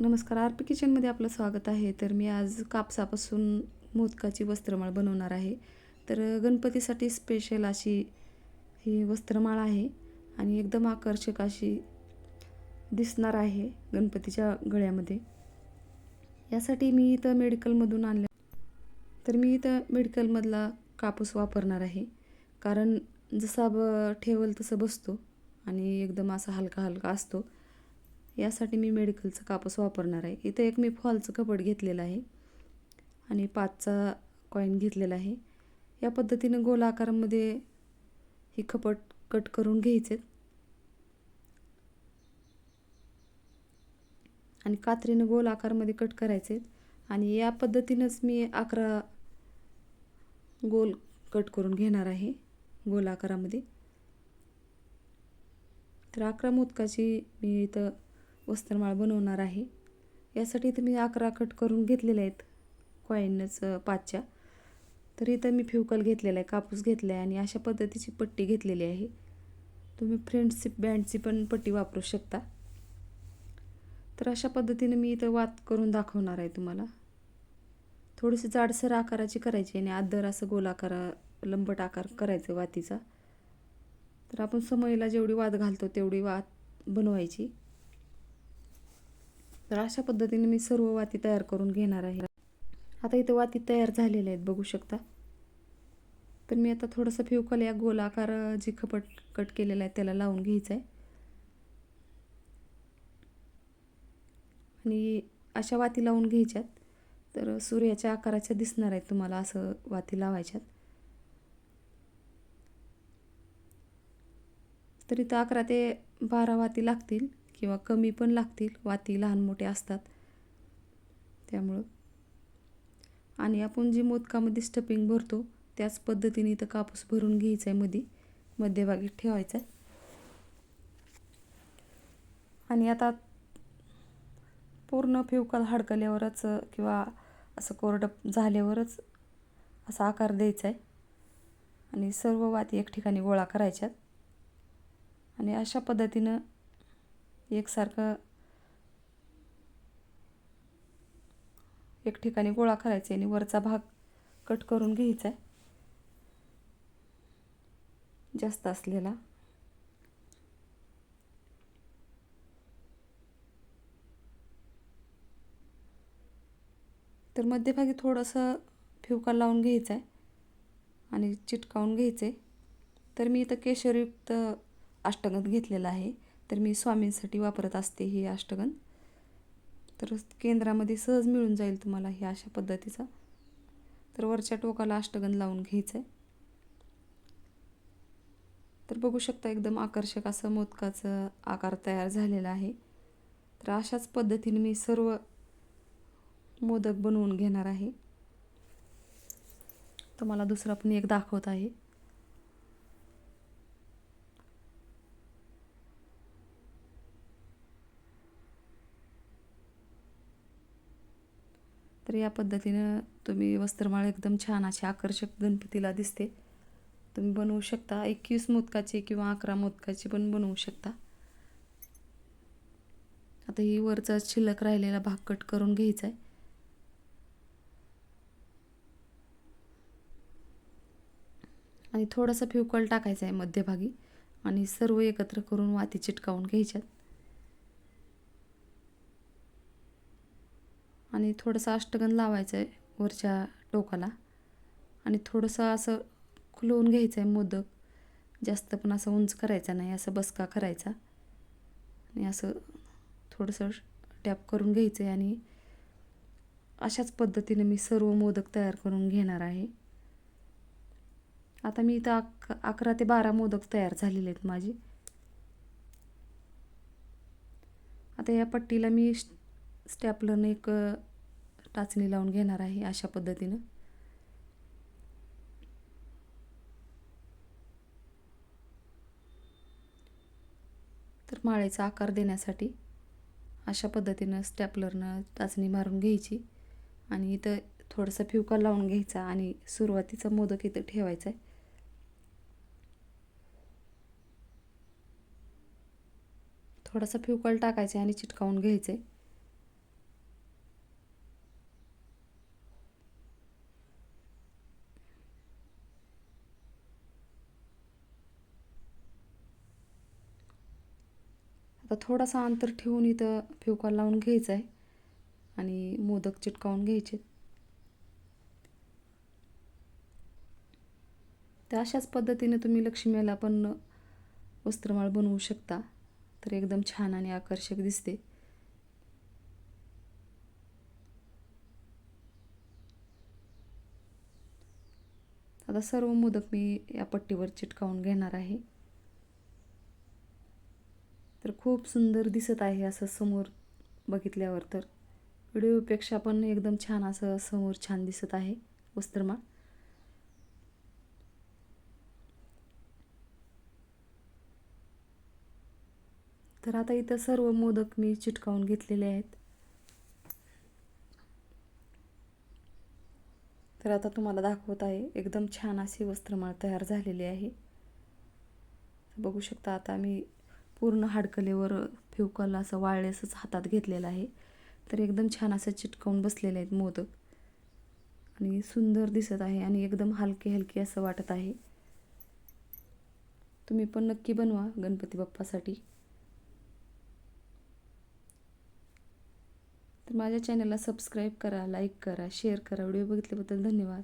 नमस्कार R P किचनमध्ये आपलं स्वागत आहे. तर मी आज कापसापासून मोदकाची वस्त्रमाळ बनवणार आहे. तर गणपतीसाठी स्पेशल अशी ही वस्त्रमाळ आहे आणि एकदम आकर्षक अशी दिसणार आहे गणपतीच्या गळ्यामध्ये. यासाठी मी इथं मेडिकलमधून आणलं. तर मी इथं मेडिकलमधला कापूस वापरणार आहे. कारण जसा ब ठेवल तसं बसतो आणि एकदम असा हलका हलका असतो. यासाठी मी मेडिकलचं कापूस वापरणार आहे. इथं एक मी फॉलचं कपड घेतलेलं आहे आणि पाचचा कॉईन घेतलेला आहे. या पद्धतीनं गोल आकारामध्ये ही कपट कट करून घ्यायचे. आणि कात्रीनं गोल आकारामध्ये कट करायचे. आणि या पद्धतीनंच मी अकरा गोल कट करून घेणार आहे गोल आकारामध्ये तर अकरा मोदकाची मी इथं वस्त्रमाळ बनवणार आहे. यासाठी इथं मी अकरा कट करून घेतलेले आहेत. कॉईनच पाचच्या. तर इथं मी फ्युकल घेतलेला आहे कापूस घेतला आहे आणि अशा पद्धतीची पट्टी घेतलेली आहे. तुम्ही फ्रेंडशिप बँडची पण पट्टी वापरू शकता. तर अशा पद्धतीने मी इथं वात करून दाखवणार आहे तुम्हाला. थोडीशी जाडसर आकाराची करायची आणि आदर असं गोलाकार लंबट आकार करायचं वातीचा. तर आपण समयला जेवढी वाद घालतो तेवढी वात बनवायची. तर अशा पद्धतीने मी सर्व वाती तयार करून घेणार आहे. आता इथं वाती तयार झालेल्या आहेत बघू शकता. तर मी आता थोडंसं फ्युकल या गोलाकार जी खपट कट केलेला आहे त्याला लावून घ्यायचं आहे. आणि अशा वाती लावून घ्यायच्यात. तर सूर्याच्या आकाराच्या दिसणार आहेत तुम्हाला असं वाती लावायच्यात. तर इथं अकरा ते बारा वाती लागतील. किंवा कमी पण लागतील वाती लहान मोठे असतात. त्यामुळं. आणि आपण जी मोदकामध्ये स्टपिंग भरतो त्याच पद्धतीने इथं कापूस भरून घ्यायचा आहे मध्ये मध्यभागी ठेवायचा आहे आणि आता पूर्ण फिवकाल हडकल्यावरच किंवा असं कोरडं झाल्यावरच असा आकार द्यायचा आहे आणि सर्व वाती एक ठिकाणी गोळा करायच्यात. आणि अशा पद्धतीनं एकसारखं एक ठिकाणी गोळा करायचे आणि वरचा भाग कट करून घ्यायचा आहे जास्त असलेला. तर मध्यभागी थोडंसं फिवका लावून घ्यायचं आहे आणि चिटकावून घ्यायचं आहे तर मी इथं केशरयुक्त अष्टगंध घेतलेला आहे. तर मी स्वामींसाठी वापरत असते हे अष्टगंध तर केंद्रामध्ये सहज मिळून जाईल तुम्हाला हे अशा पद्धतीचा. तर वरच्या टोकाला अष्टगन लावून घ्यायचं आहे तर बघू शकता एकदम आकर्षक असं मोदकाचं आकार तयार झालेला आहे. तर अशाच पद्धतीने मी सर्व मोदक बनवून घेणार आहे. तुम्हाला दुसरा पण एक दाखवत आहे. तर या पद्धतीनं तुम्ही वस्त्रमाळ एकदम छान अशी आकर्षक गणपतीला दिसते. तुम्ही बनवू शकता. एकवीस मोदकाची किंवा अकरा मोदकाची पण बनवू शकता. आता ही वरचा शिल्लक राहिलेला भाग कट करून घ्यायचा आहे आणि थोडासा फ्युकॉल टाकायचा आहे मध्यभागी. आणि सर्व एकत्र करून वाती चिटकावून घ्यायच्यात. आणि थोडंसं अष्टगंध लावायचं आहे वरच्या टोकाला. आणि थोडंसं असं खुलवून घ्यायचं आहे मोदक. जास्त पण असं उंच करायचा नाही असं बसका करायचा. आणि असं थोडंसं टॅप करून घ्यायचं आहे आणि अशाच पद्धतीने मी सर्व मोदक तयार करून घेणार आहे. आता मी इथं अक अकरा ते बारा मोदक तयार झालेले आहेत माझे. आता या पट्टीला मी स्टॅपलरने एक टाचणी लावून घेणार आहे अशा पद्धतीनं. तर माळेचा आकार देण्यासाठी अशा पद्धतीनं स्टॅपलरनं टाचणी मारून घ्यायची आणि इथं थोडंसं फिवका लावून घ्यायचा आणि सुरुवातीचा मोदक इथं ठेवायचा आहे थोडासा फ्युकल टाकायचा आणि चिटकावून घ्यायचं आता थोडासा अंतर ठेवून इथं फिवका लावून घ्यायचा आहे. आणि मोदक चिटकावून घ्यायचे तर अशाच पद्धतीने तुम्ही लक्ष्मीला पण वस्त्रमाळ बनवू शकता. तर एकदम छान आणि आकर्षक दिसते. आता सर्व मोदक मी या पट्टीवर चिटकावून घेणार आहे. तर खूप सुंदर दिसत आहे असं समोर बघितल्यावर तर. व्हिडिओपेक्षा पण एकदम छान असं समोर छान दिसत आहे वस्त्रमाळ. तर आता इथं सर्व मोदक मी चिटकावून घेतलेले आहेत. तर आता तुम्हाला दाखवत आहे एकदम छान अशी वस्त्रमाळ तयार झालेली आहे. बघू शकता आता मी पूर्ण हाडकलेवर फेवकल असं वाळलेसच हातात घेतलेलं आहे. तर एकदम छान असं चिटकावून बसलेले आहेत मोदक. आणि सुंदर दिसत आहे आणि एकदम हलके हलके असं वाटत आहे. तुम्ही पण नक्की बनवा गणपती बाप्पासाठी. तर माझ्या चॅनलला सबस्क्राईब करा लाईक करा शेअर करा. व्हिडिओ बघितल्याबद्दल धन्यवाद.